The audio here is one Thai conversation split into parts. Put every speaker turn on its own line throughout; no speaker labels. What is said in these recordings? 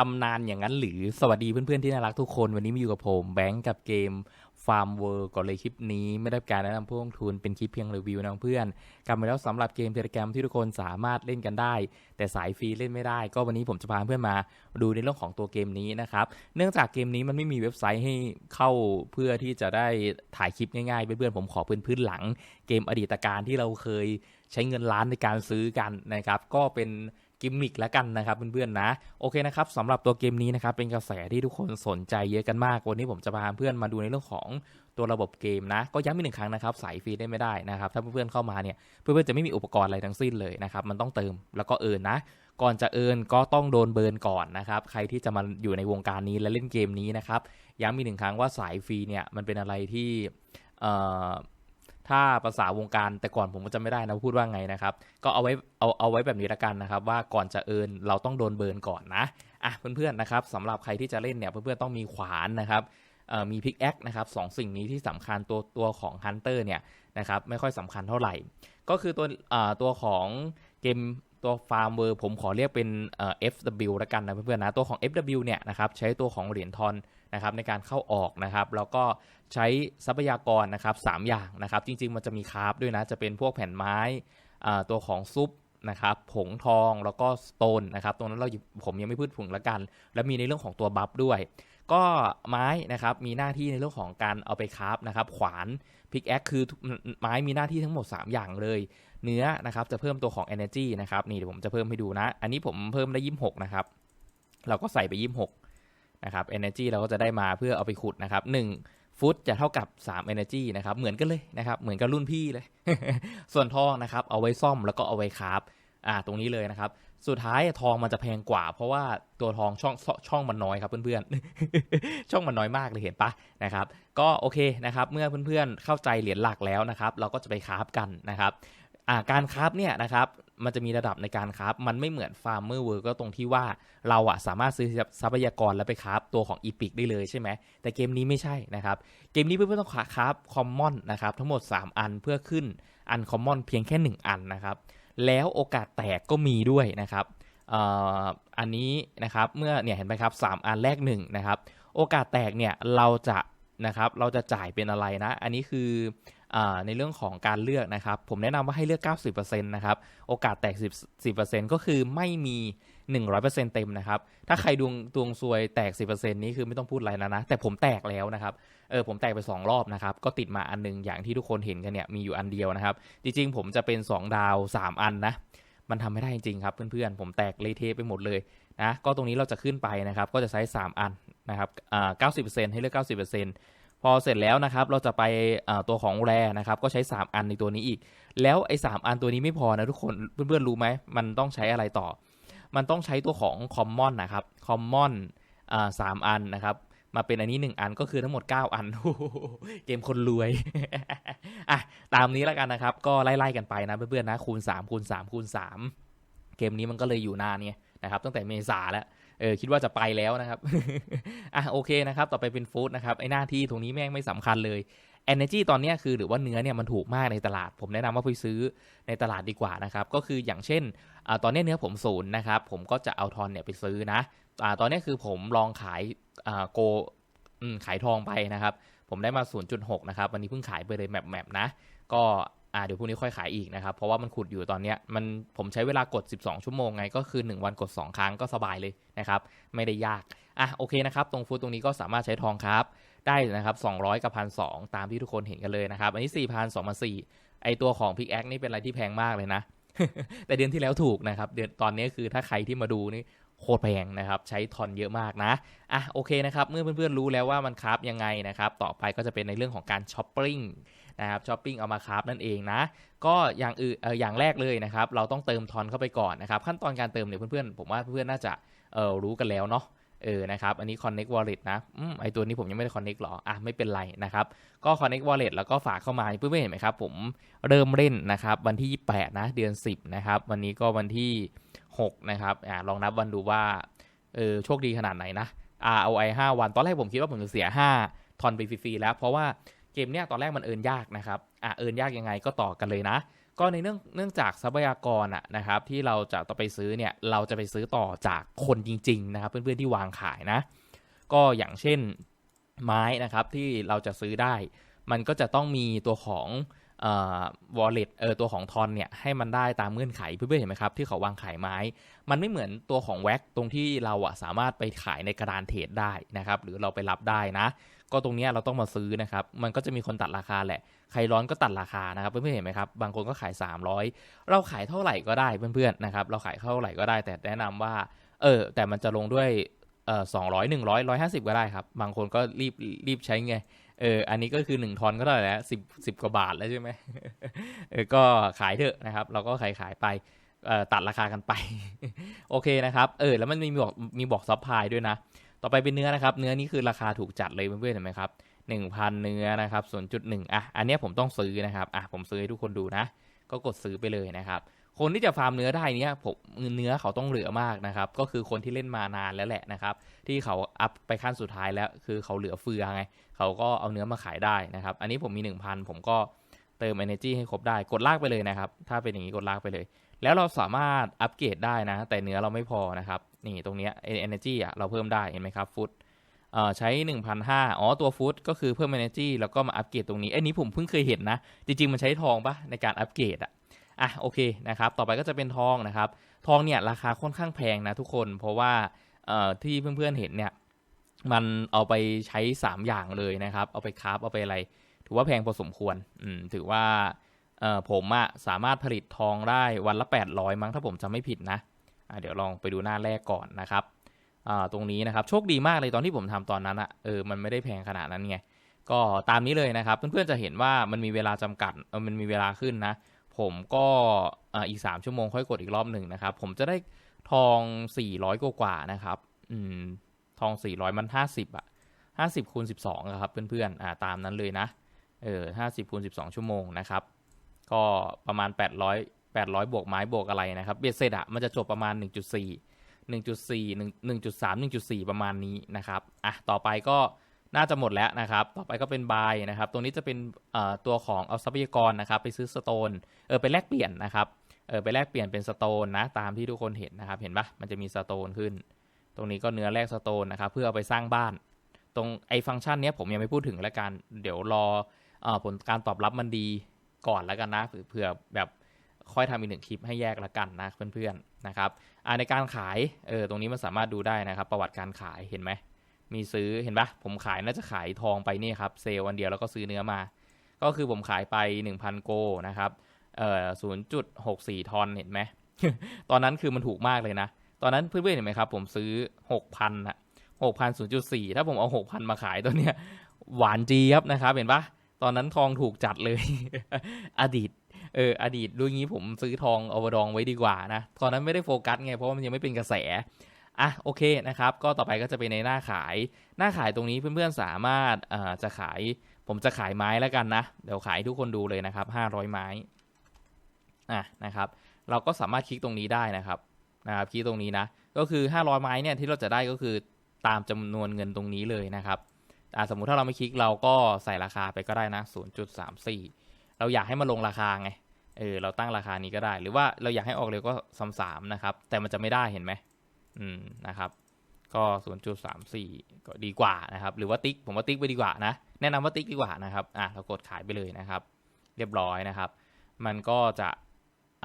ตำนานอย่างนั้นหรือสวัสดีเพื่อนๆที่น่ารักทุกคน วันนี้มาอยู่กับผมแบงค์กับเกม Farm World ก่อนเลยคลิปนี้ ไม่ได้การแนะนำผู้ลงทุนเป็นคลิปเพียงรีวิวนะเพื่อนกลับมาแล้วสำหรับเกมเทเลแกรมที่ทุกคนสามารถเล่นกันได้ แต่สายฟรีเล่นไม่ได้ ก็วันนี้ผมจะพาเพื่อนมาดูในเรื่องของตัวเกมนี้นะครับเนื่องจากเกมนี้มันไม่มีเว็บไซต์ให้เข้าเพื่อที่จะได้ถ่ายคลิปง่ายๆเพื่อนๆผมขอพื้นพื้นหลัง เกมอดีตการที่เราเคยใช้เงินล้านในการซื้อกันนะครับก็เป็น กิมมิกแล้วกันนะครับเพื่อนๆนะโอเคนะครับสำหรับตัวเกมนี้นะครับเป็นกระแสที่ทุกคนสนใจเยอะกันมาก วันนี้ผมจะพาเพื่อนมาดูในเรื่องของตัวระบบเกมนะ ก็ย้ำอีกหนึ่งครั้งนะครับ สายฟรีได้ไม่ได้นะครับ ถ้าเพื่อนๆเข้ามาเนี่ยเพื่อนๆจะไม่มีอุปกรณ์อะไรทั้งสิ้นเลยนะครับ มันต้องเติมแล้วก็เอินนะ ก่อนจะเอินก็ต้องโดนเบิร์นก่อนนะครับ ใครที่จะมาอยู่ในวงการนี้และเล่นเกมนี้นะครับ ย้ำอีกหนึ่งครั้งว่าสายฟรีเนี่ยมันเป็นอะไรที่เอ่อ ถ้าภาษาวงการแต่ก่อนผมก็จะไม่ได้นะพูดว่าไงนะครับ ก็เอาไว้เอาเอาไว้แบบนี้ละกันนะครับ ว่าก่อนจะเอินเราต้องโดนเบิร์นก่อนนะอะเพื่อนๆนะครับสำหรับใครที่จะเล่นเนี่ยเพื่อนๆต้องมีขวานนะครับเอ่อมีพิกแอคนะครับสองสิ่งนี้ที่สำคัญตัวตัวของฮันเตอร์เนี่ยนะครับไม่ค่อยสำคัญเท่าไหร่ ก็คือตัวอ่าตัวของเกมตัวฟาร์มเวอร์ผมขอเรียกเป็นเอ่อ FW ละกันนะเพื่อนๆนะ ตัวของ FW เนี่ยนะครับใช้ตัวของเหรียญทอน นะครับในการเข้าออกนะครับ แล้วก็ใช้ทรัพยากรนะครับสามอย่างนะครับ จริง ๆ มันจะมีคราฟด้วยนะจะเป็นพวกแผ่นไม้ตัวของซุปนะครับผงทองแล้วก็สโตนนะครับตรงนั้นเราผมยังไม่พูดผงละกัน แล้วมีในเรื่องของตัวบัฟด้วย ก็ไม้นะครับมีหน้าที่ในเรื่องของการเอาไปคราฟนะครับขวานพิกแอคคือไม้มีหน้าที่ทั้งหมด 3 อย่างเลย เนื้อนะครับจะเพิ่มตัวของ energy นะครับนี่เดี๋ยวผมจะเพิ่มให้ดูนะ อันนี้ผมเพิ่มได้ยี่หกนะครับ เราก็ใส่ไปยี่หก นะครับ energy เราก็จะได้มาเพื่อเอาไปขุดนะครับหนึ่งฟุตจะเท่ากับ 3 energy นะครับ เหมือนกันเลยนะครับ เหมือนกับรุ่นพี่เลย ส่วนทองนะครับ เอาไว้ซ่อมแล้วก็เอาไว้คราฟอ่า ตรงนี้เลยนะครับ สุดท้ายทองมันจะแพงกว่า เพราะว่าตัวทองช่องช่องมันน้อยครับเพื่อนๆ ช่องมันน้อยมากเลยเห็นปะนะครับ ก็โอเคนะครับ เมื่อเพื่อนๆเข้าใจเหรียญหลักแล้วนะครับ เราก็จะไปคราฟกันนะครับ อ่าการคราฟเนี่ยนะครับมันจะมีระดับในการคราฟมันไม่เหมือนฟาร์มเมอร์เวิร์ก็ตรงที่ว่าเราอะสามารถซื้อทรัพยากรแล้วไปคราฟตัวของอีพิกได้เลยใช่ไหมแต่เกมนี้ไม่ใช่นะครับ เกมนี้เพื่อนๆต้องคราฟคอมมอนนะครับทั้งหมด 3 อันเพื่อขึ้นอันคอมมอนเพียงแค่ 1 อันนะครับ แล้วโอกาสแตกก็มีด้วยนะครับอันนี้นะครับเมื่อเนี่ยเห็นไหมครับ 3 อันแรก1นะครับโอกาสแตกเนี่ยเราจะนะครับเราจะจ่ายเป็นอะไรนะ อันนี้คืออ ในเรื่องของการเลือกนะครับ ผมแนะนำว่าให้เลือก 90%นะครับ โอกาสแตก10 10%ก็คือไม่มี 100%เต็มนะครับ ถ้าใครดวงดวงซวยแตก 10%นี้คือไม่ต้องพูดอะไรแล้วนะ แต่ผมแตกแล้วนะครับ เออผมแตกไป 2 รอบนะครับ ก็ติดมาอันนึงอย่างที่ทุกคนเห็นกันเนี่ยมีอยู่อันเดียวนะครับ จริงๆ ผมจะเป็น 2 ดาว 3 อันนะมันทำไม่ได้จริงๆครับเพื่อนๆ ผมแตกเลเทไปหมดเลยนะ ก็ตรงนี้เราจะขึ้นไปนะครับ ก็จะใช้ 3 อันนะครับอ่า90%ให้เลือก90% พอเสร็จแล้วนะครับเราจะไปตัวของแรนะครับก็ใช้ 3 อันในตัวนี้อีก แล้วไอ้สอันตัวนี้ไม่พอนะทุกคนเพื่อนๆรู้ไหมมันต้องใช้อะไรต่อ มันต้องใช้ตัวของคอมมอนนะครับคอมมอนสามอันนะครับมาเป็นอันนี้ 1 อันก็คือทั้งหมด 9 อันเกมคนรวยอะตามนี้แล้วกันนะครับ ก็ไล่ๆกันไปนะเพื่อนๆนะคูณ3คูณ3คูณ3เกมนี้มันก็เลยอยู่นานเนี่ยนะครับ ตั้งแต่เมษาแล้ว เออคิดว่าจะไปแล้วนะครับ อะโอเคนะครับ ต่อไปเป็นฟู้ดนะครับไอหน้าที่ตรงนี้แม่งไม่สำคัญเลย Energy ตอนนี้คือหรือว่าเนื้อเนี่ยมันถูกมากในตลาด ผมแนะนำว่าไปซื้อในตลาดดีกว่านะครับ ก็คืออย่างเช่นอตอนนี้เนื้อผมศูนย์นะครับ ผมก็จะเอาทอนเนี่ยไปซื้อนะอตอนนี้คือผมลองขายโกขายทองไปนะครับ ผมได้มา 0.6 นะครับ วันนี้เพิ่งขายไปเลยแมปแมปนะ ก็ เดี๋ยวพรุ่งนี้ค่อยขายอีกนะครับ เพราะว่ามันขุดอยู่ตอนนี้มันผมใช้เวลากด 12 ชั่วโมงไงก็คือ 1 วันกด 2 ครั้งก็สบายเลยนะครับไม่ได้ยากอะโอเคนะครับตรงฟูตรงนี้ก็สามารถใช้ทองครับได้นะครับ200 กับพันสตามที่ทุกคนเห็นกันเลยนะครับ อันนี้ 4,000 2,004ไอตัวของพิกแอคนี่เป็นอะไรที่แพงมากเลยนะ แต่เดือนที่แล้วถูกนะครับเดือนตอนนี้คือถ้าใครที่มาดูนี่โคตรแพงนะครับใช้ทอนเยอะมากนะอะโอเคนะครับเมื่อเพื่อนๆรู้แล้วว่ามันคราฟยังไงนะครับต่อไปก็จะเป็นในเรื่องของการช้อปปิ้ง นะครับช้อปปิ้งเอามาคราฟนั่นเองนะ ก็อย่างอื่นเอออย่างแรกเลยนะครับ เราต้องเติมทอนเข้าไปก่อนนะครับ ขั้นตอนการเติมเนี่ยเพื่อนๆ ผมว่าเพื่อนๆน่าจะเออรู้กันแล้วเนาะเออนะครับ อันนี้ connect wallet นะอืมไอตัวนี้ผมยังไม่ได้ connect หรอ อะ ไม่เป็นไรนะครับ ก็ connect wallet แล้วก็ฝากเข้ามาเพื่อนๆเห็นไหมครับ ผมเริ่มเล่นนะครับ วันที่ 28 นะ เดือน 10 นะครับ วันนี้ก็วันที่ 6 นะครับ อ่าลองนับวันดูว่า เออ โชคดีขนาดไหนนะ ROI 5 วัน ตอนแรกผมคิดว่าผมจะเสีย 5 ทอนไปฟรีๆแล้ว เพราะว่า เกมเนี้ยตอนแรกมันเอินยากนะครับอะเอินยากยังไงก็ต่อกันเลยนะ ก็ในเนื่องเนื่องจากทรัพยากรอะนะครับที่เราจะต้องไปซื้อเนี่ยเราจะไปซื้อต่อจากคนจริง ๆ นะครับ เพื่อนๆที่วางขายนะ ก็อย่างเช่นไม้นะครับที่เราจะซื้อได้ มันก็จะต้องมีตัวของเอ่อ wallet เออตัวของทอนเนี่ยให้มันได้ตามเงื่อนไขเพื่อนๆเห็นไหมครับที่เขาวางขายไม้ มันไม่เหมือนตัวของแว็กตรงที่เราอะสามารถไปขายในกระดานเทรดได้นะครับหรือเราไปรับได้นะ ก็ตรงนี้เราต้องมาซื้อนะครับ มันก็จะมีคนตัดราคาแหละ ใครร้อนก็ตัดราคานะครับ เพื่อนๆเห็นไหมครับ บางคนก็ขาย 300 เราขายเท่าไหร่ก็ได้เพื่อนๆนะครับ เราขายเท่าไหร่ก็ได้ แต่แนะนำว่า เออ แต่มันจะลงด้วยเออสองร้อยหนึ่งร้อยร้อยห้าสิบก็ได้ครับ บางคนก็รีบรีบใช้ไง เออ อันนี้ก็คือ1ทอนก็ไหร่แล้วสิบสิบกว่าบาทแล้วใช่ไหมเออ ก็ขายเถอะนะครับ เราก็ขายขายไปเออตัดราคากันไป โอเคนะครับ เออ แล้วมันมีบอกมีบอกซับพลายด้วยนะ ต่อไปเป็นเนื้อนะครับ เนื้อนี่คือราคาถูกจัดเลยเพื่อนๆเห็นไหมครับหนึ่งพันเนื้อนะครับส่วนจุดหนึ่งอะอันนี้ผมต้องซื้อนะครับอะผมซื้อให้ทุกคนดูนะ ก็กดซื้อไปเลยนะครับคนที่จะฟาร์มเนื้อได้เนี้ยผมเนื้อเขาต้องเหลือมากนะครับ ก็คือคนที่เล่นมานานแล้วแหละนะครับ ที่เขาอัพไปขั้นสุดท้ายแล้ว คือเขาเหลือเฟือไงเขาก็เอาเนื้อมาขายได้นะครับ อันนี้ผมมี 1,000 ผมก็เติม energy ให้ครบได้กดลากไปเลยนะครับ ถ้าเป็นอย่างนี้กดลากไปเลย แล้วเราสามารถอัปเกรดได้นะ แต่เนื้อเราไม่พอนะครับ นี่ตรงเนี้ย energy อะเราเพิ่มได้เห็นไหมครับฟุตเอ่อใช้ 1,500อ๋อ ตัวฟุตก็คือเพิ่ม energy แล้วก็มาอัปเกรดตรงนี้ไอ้นี้ผมเพิ่งเคยเห็นนะ จริง ๆ มันใช้ทองปะในการอัปเกรดอะอะโอเคนะครับ ต่อไปก็จะเป็นทองนะครับ ทองเนี่ยราคาค่อนข้างแพงนะทุกคน เพราะว่าเอ่อที่เพื่อนๆเห็นเนี่ย มันเอาไปใช้ 3 อย่างเลยนะครับ เอาไปคราฟเอาไปอะไร ถือว่าแพงพอสมควร อืม ถือว่า ผมอะสามารถผลิตทองได้วันละ 800 มั้งถ้าผมจำไม่ผิดนะะเดี๋ยวลองไปดูหน้าแรกก่อนนะครับตรงนี้นะครับโชคดีมากเลยตอนที่ผมทำตอนนั้นอะเออมันไม่ได้แพงขนาดนั้นไงก็ตามนี้เลยนะครับ เพื่อนๆจะเห็นว่ามันมีเวลาจำกัดมันมีเวลาขึ้นนะ ผมก็อีก 3 ชั่วโมงค่อยกดอีกรอบหนึ่งนะครับ ผมจะได้ทอง 400 กว่าๆนะครับอืมทอง 400 มัน 50อะ50คูณ12อะครับเพื่อนๆอ่าตามนั้นเลยนะเออ50คูณ12 ชั่วโมงนะครับ ก็ประมาณ 800 800 บวกไม้บวกอะไรนะครับเบียดเสร็จอะมันจะจบประมาณ 1.4 1.4 1 1.3 1.4 ประมาณนี้นะครับอะต่อไปก็น่าจะหมดแล้วนะครับ ต่อไปก็เป็นบายนะครับตรงนี้จะเป็นตัวของเอาทรัพยากรนะครับ ไปซื้อสโตน เออไปแลกเปลี่ยนนะครับ เออไปแลกเปลี่ยนเป็นสโตนนะ ตามที่ทุกคนเห็นนะครับ เห็นปะมันจะมีสโตนขึ้น ตรงนี้ก็เนื้อแรกสโตนนะครับ เพื่อเอาไปสร้างบ้าน ตรงไอ้ฟังก์ชันเนี้ยผมยังไม่พูดถึงแล้วกัน เดี๋ยวรออผลการตอบรับมันดี ก่อนแล้วกันนะเผื่อแบบค่อยทำอีกหนึ่งคลิปให้แยกแล้วกันนะเพื่อนๆนะครับอ่าในการขายเออตรงนี้มันสามารถดูได้นะครับ ประวัติการขายเห็นไหมมีซื้อเห็นปะผมขายน่าจะขายทองไปนี่ครับเซลล์วันเดียวแล้วก็ซื้อเนื้อมา ก็คือผมขายไป 1,000 โกนะครับเอ่อ0.64ทอนเห็นไหมตอนนั้นคือมันถูกมากเลยนะ ตอนนั้นเพื่อนๆเห็นไหมครับ ผมซื้อ6,000อะ6,000 0.4ถ้าผมเอา6,000มาขายตัวเนี้ยหวานจี๊ยบนะครับเห็นปะ ตอนนั้นทองถูกจัดเลย อดีต เออ อดีตดูงี้ผมซื้อทองเอาไปดองไว้ดีกว่านะ ตอนนั้นไม่ได้โฟกัสไง เพราะว่ามันยังไม่เป็นกระแส อะ โอเคนะครับ ก็ต่อไปก็จะเป็นในหน้าขาย หน้าขายตรงนี้เพื่อนๆสามารถอ่อจะขาย ผมจะขายไม้แล้วกันนะ เดี๋ยวขายทุกคนดูเลยนะครับ500 ไม้ อะ นะครับ เราก็สามารถคลิกตรงนี้ได้นะครับ นะครับ คลิกตรงนี้นะ ก็คือ 500 ไม้เนี่ยที่เราจะได้ก็คือตามจำนวนเงินตรงนี้เลยนะครับ อ่าสมมุติถ้าเราไม่คลิกเราก็ใส่ราคาไปก็ได้นะ 0.34 เราอยากให้มันลงราคาไง เออ เราตั้งราคานี้ก็ได้ หรือว่าเราอยากให้ออกเร็วก็ซ้ำสามนะครับ แต่มันจะไม่ได้เห็นไหม อืม นะครับ ก็ 0.34 ก็ดีกว่านะครับ หรือว่าติ๊ก ผมว่าติ๊กไปดีกว่านะ แนะนำว่าติ๊กดีกว่านะครับ อะเรากดขายไปเลยนะครับ เรียบร้อยนะครับ มันก็จะ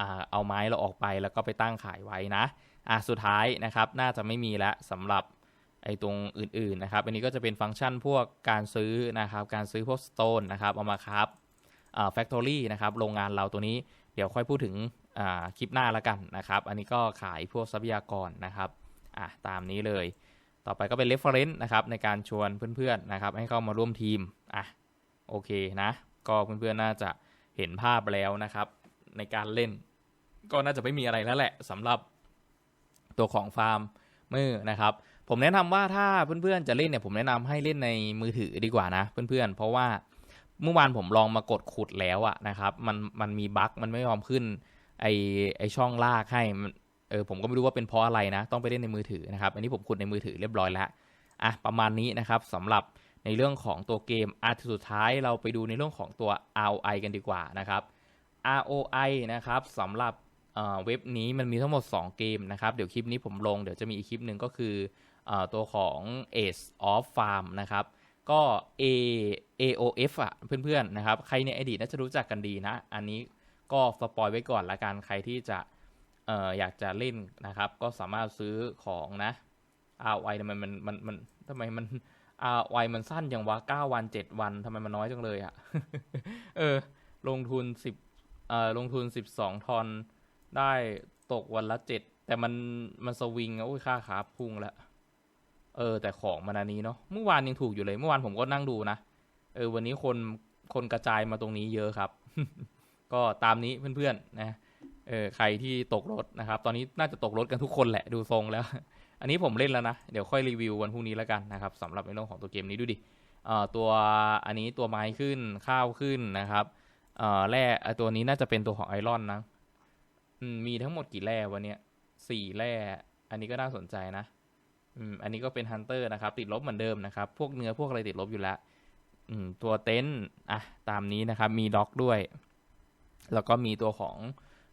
อ่าเอาไม้เราออกไปแล้วก็ไปตั้งขายไว้นะ อะสุดท้ายนะครับ น่าจะไม่มีแล้วสำหรับ ไอตรงอื่นๆนะครับ อันนี้ก็จะเป็นฟังก์ชันพวกการซื้อนะครับ การซื้อพวกสโตนนะครับ เอามาครับอ่า factory นะครับ โรงงานเราตัวนี้ เดี๋ยวค่อยพูดถึงอ่าคลิปหน้าล้วกันนะครับ อันนี้ก็ขายพวกทรัพยากรนะครับ อะตามนี้เลย ต่อไปก็เป็น reference นะครับในการชวนเพื่อนๆนะครับ ให้เข้ามาร่วมทีม อะโอเคนะ ก็เพื่อนๆน่าจะเห็นภาพแล้วนะครับ ในการเล่น ก็น่าจะไม่มีอะไรแล้วแหละสำหรับตัวของฟาร์มมือนะครับ ผมแนะนำว่าถ้าเพื่อนๆจะเล่นเนี่ยผมแนะนำให้เล่นในมือถือดีกว่านะเพื่อนๆ เพราะว่าเมื่อวานผมลองมากดขุดแล้วอะนะครับ มันมันมีบั๊กมันไม่ยอมขึ้นไอไอช่องลากให้เออผมก็ไม่รู้ว่าเป็นเพราะอะไรนะ ต้องไปเล่นในมือถือนะครับ อันนี้ผมขุดในมือถือเรียบร้อยแล้วอะประมาณนี้นะครับสำหรับในเรื่องของตัวเกมอะสุดท้ายเราไปดูในเรื่องของตัว ROI กันดีกว่านะครับ ROI นะครับสำหรับ เว็บนี้มันมีทั้งหมด 2 เกมนะครับ เดี๋ยวคลิปนี้ผมลง เดี๋ยวจะมีอีกคลิปหนึ่งก็คืออตัวของ Ace of Farm นะครับ ก็ A AOF อะเพื่อนๆนะครับ ใครในอดีตน่าจะรู้จักกันดีนะ อันนี้ก็สปอยไว้ก่อนละกัน ใครที่จะอออยากจะเล่นนะครับ ก็สามารถซื้อของนะ ROI ทำไมมันมันมันทำไมมัน ROI มันสั้นอย่างวะ9วัน 7 วันทำไมมันน้อยจังเลยอะเออ ลงทุน 10เอ่อลงทุน 12ทอน ได้ตกวันละ7แต่มันมันสวิงอะโอ้ยค่าขาพุ่งแล้วเออ แต่ของมันอันนี้เนาะเมื่อวานยังถูกอยู่เลย เมื่อวานผมก็นั่งดูนะเออวันนี้คนคนกระจายมาตรงนี้เยอะครับ ก็ตามนี้เพื่อนๆนะเออใครที่ตกรถนะครับ ตอนนี้น่าจะตกรถกันทุกคนแหละดูทรงแล้ว อันนี้ผมเล่นแล้วนะ เดี๋ยวค่อยรีวิววันพรุ่งนี้แล้วกันนะครับสำหรับในเรื่องของตัวเกมนี้ดูดิเอ่อตัวอันนี้ตัวไม้ขึ้นข้าวขึ้นนะครับเอ่อแร่ตัวนี้น่าจะเป็นตัวของไอรอนนะ มีทั้งหมดกี่แร่วันเนี้ยสี่แร่อันนี้ก็น่าสนใจนะ อืม อันนี้ก็เป็นฮันเตอร์นะครับ ติดลบเหมือนเดิมนะครับ พวกเนื้อพวกอะไรติดลบอยู่แล้ว อืม ตัวเต็นท์อะ ตามนี้นะครับ มีด็อกด้วย แล้วก็มีตัวของ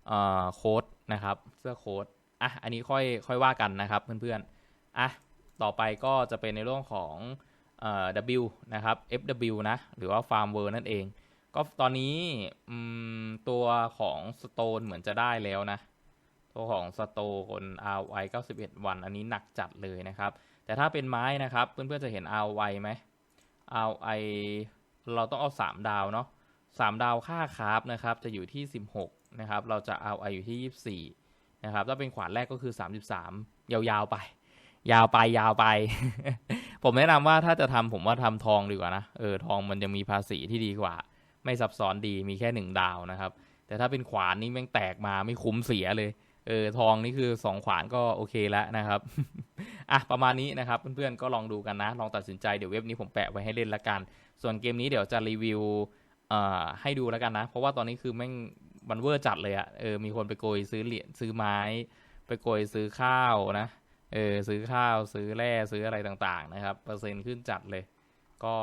เอ่อโค้ดนะครับ เสื้อโค้ดอะ อันนี้ค่อยค่อยว่ากันนะครับ เพื่อนๆอะ ต่อไปก็จะเป็นในเรื่องของเอ่อ W นะครับ FW นะ หรือว่า Farm World นั่นเอง ก็ตอนนี้ตัวของ Stone เหมือนจะได้แล้วนะ ตัวของ Stone คน RY 91 วัน อันนี้หนักจัดเลยนะครับ แต่ถ้าเป็นไม้นะครับ เพื่อนๆจะเห็น RY ไหม RY เราต้องเอา 3 ดาวเนาะ3ดาวค่าคราฟนะครับ จะอยู่ที่ 16 นะครับ เราจะ RY อยู่ที่ 24 นะครับ ถ้าเป็นขวานแรกก็คือ 33 ยาวๆไป ยาวไปยาวไป ผมแนะนำว่าถ้าจะทำผมว่าทำทองดีกว่านะ เออทองมันยังมีภาษีที่ดีกว่า ไม่ซับซ้อนดีมีแค่หนึ่งดาวนะครับ แต่ถ้าเป็นขวานนี่แม่งแตกมาไม่คุ้มเสียเลยเออทองนี่คือสองขวานก็โอเคแล้วนะครับอะประมาณนี้นะครับเพื่อนๆก็ลองดูกันนะ ลองตัดสินใจเดี๋ยวเว็บนี้ผมแปะไว้ให้เล่นละกัน ส่วนเกมนี้เดี๋ยวจะรีวิวเอ่อให้ดูแล้วกันนะ เพราะว่าตอนนี้คือแม่งมันเวอร์จัดเลยอะเออมีคนไปโกยซื้อเหรียญซื้อไม้ ไปโกยซื้อข้าวนะเออซื้อข้าวซื้อแร่ซื้ออะไรต่างๆนะครับ เปอร์เซ็นต์ขึ้นจัดเลย ก็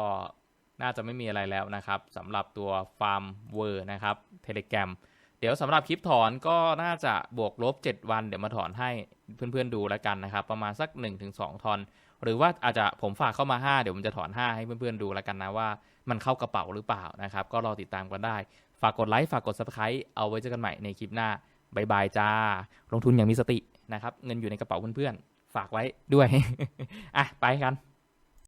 น่าจะไม่มีอะไรแล้วนะครับสำหรับตัวฟาร์มเวอร์นะครับเทเลแกรมเดี๋ยวสำหรับคลิปถอนก็น่าจะบวกลบ 7 วันเดี๋ยวมาถอนให้เพื่อนๆดูแล้วกันนะครับ ประมาณสัก 1-2 ทอน หรือว่าอาจจะผมฝากเข้ามา 5 เดี๋ยวผมจะถอน 5 ให้เพื่อนๆดูแล้วกันนะว่ามันเข้ากระเป๋าหรือเปล่านะครับ ก็รอติดตามกันได้ ฝากกดไลค์ฝากกด subscribe เอาไว้เจอกันใหม่ในคลิปหน้าบายบายจ้า ลงทุนอย่างมีสตินะครับ เงินอยู่ในกระเป๋าเพื่อนๆ ฝากไว้ด้วย อะ ไปกัน